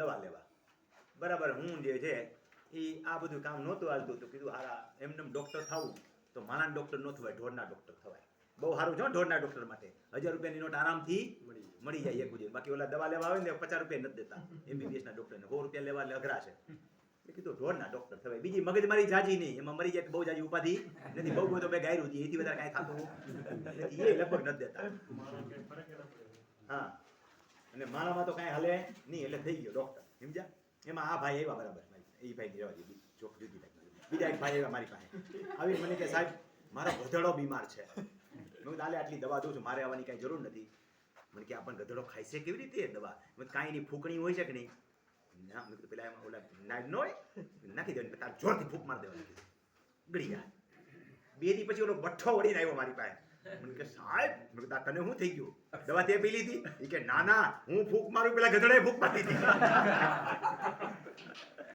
દવા લેવા. બરાબર હું જે છે એ આ બધું કામ નહોતું હાલતું તો કીધું હારા એમને ડૉક્ટર થવું. તો માણા ડૉક્ટર ન થવાય ઢોરના ડૉક્ટર થવાય. બહુ સારું છે ઢોરના ડૉક્ટર માટે. હજાર રૂપિયાની નોટ આરામથી મળી જાય. એક સુધી બાકી ઓલા દવા લેવા આવે ને પચાસ રૂપિયા નથી દેતા એમબીબીએસના ડૉક્ટરને સો રૂપિયા લેવા અઘરા છે. મેં કીધું ઢોરના ડૉક્ટર થવાય. બીજી મગજમારી જાજી નહીં. એમાં મરી જાય બહુ જાજી ઉપાધિ નથી. બહુ તો મેં ગાયરું એથી વધારે કાંઈ થતું એ લગભગ નથી દેતા. હા. અને મારામાં તો કાંઈ હાલે નહીં, એટલે થઈ ગયો ડૉક્ટર સમજ્યા? એમાં આ ભાઈ આવ્યા બરાબર. એ ભાઈ રહેવા દીધી ચોક જુદી ભાઈ બીજા એક ભાઈ આવ્યા મારી પાસે. આવી મને કે, સાહેબ, મારો ગધડો બીમાર છે. મેં દાલે આટલી દવા દઉં છું. મારે આવવાની કાંઈ જરૂર નથી. મને કે આપણને ગધડો ખાઈ છે કેવી રીતે દવા? મેં કાંઈ નહીં, ફૂકણી હોય છે કે નહીં? ના, મેં પેલા એમાં ઓલા નાઈટ નો નાખી દેવાની તાર જોરથી ફૂંક મારી દેવાની. ગળી ગયા. બે દી પછી ઓલો બઠ્ઠો વળીને આવ્યો મારી પાસે. કે, સાહેબ મેં કીધું તને શું થઈ ગયું? દવા તે પી લીધી કે, ના ના, હું ફૂંક મારું, પેલા ગધડે ફૂંક મારી હતી.